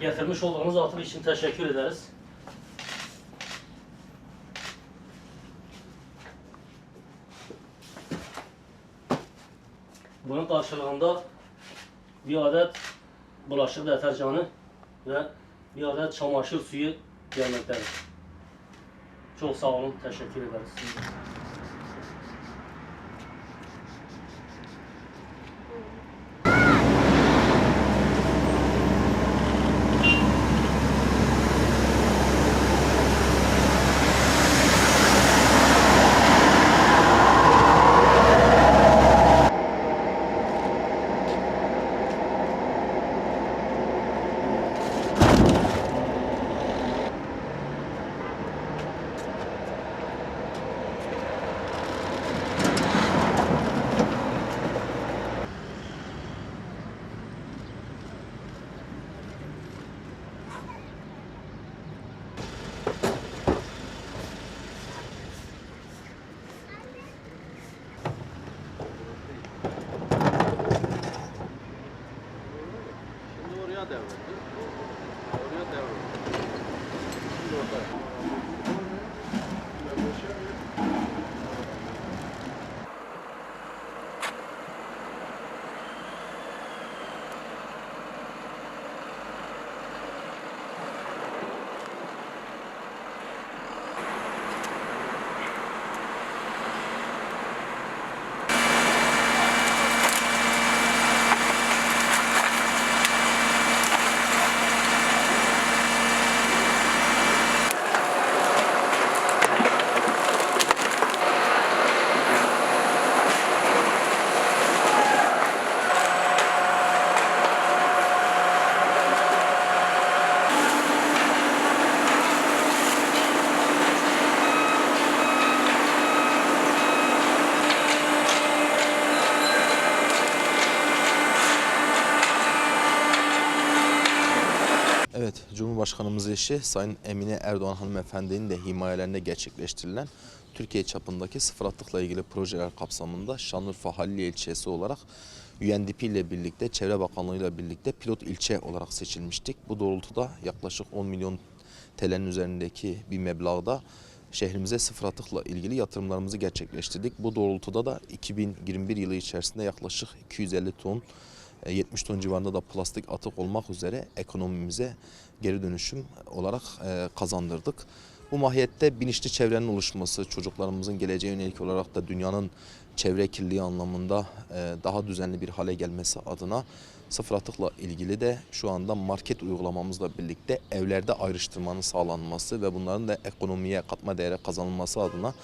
getirmiş olduğunuz atık için teşekkür ederiz. Bunun karşılığında bir adet bulaşık deterjanı ve bir adet çamaşır suyu gelmektedir. Çok sağ olun, teşekkür ederiz. Devrildi. Oraya devrildi. Şimdi orada. Evet, Cumhurbaşkanımız eşi Sayın Emine Erdoğan hanımefendinin de himayelerinde gerçekleştirilen Türkiye çapındaki sıfır atıkla ilgili projeler kapsamında Şanlıurfa Haliliye ilçesi olarak UNDP ile birlikte, Çevre Bakanlığı ile birlikte pilot ilçe olarak seçilmiştik. Bu doğrultuda yaklaşık 10 milyon TL'nin üzerindeki bir meblağda şehrimize sıfır atıkla ilgili yatırımlarımızı gerçekleştirdik. Bu doğrultuda da 2021 yılı içerisinde yaklaşık 250 ton 70 ton civarında da plastik atık olmak üzere ekonomimize geri dönüşüm olarak e, kazandırdık. Bu mahiyette bilinçli çevrenin oluşması, çocuklarımızın geleceğe yönelik olarak da dünyanın çevre kirliliği anlamında e, daha düzenli bir hale gelmesi adına sıfır atıkla ilgili de şu anda market uygulamamızla birlikte evlerde ayrıştırmanın sağlanması ve bunların da ekonomiye katma değere kazanılması adına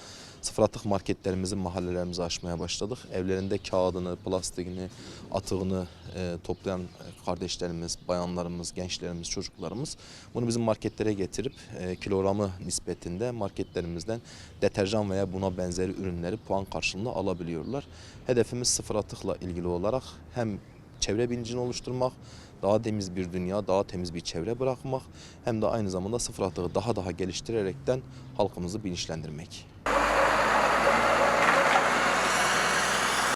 sıfır atık marketlerimizi mahallelerimize açmaya başladık. Evlerinde kağıdını, plastiğini, atığını e, toplayan kardeşlerimiz, bayanlarımız, gençlerimiz, çocuklarımız bunu bizim marketlere getirip e, kilogramı nispetinde marketlerimizden deterjan veya buna benzeri ürünleri puan karşılığında alabiliyorlar. Hedefimiz sıfır atıkla ilgili olarak hem çevre bilincini oluşturmak, daha temiz bir dünya, daha temiz bir çevre bırakmak hem de aynı zamanda sıfır atığı daha daha geliştirerekten halkımızı bilinçlendirmek.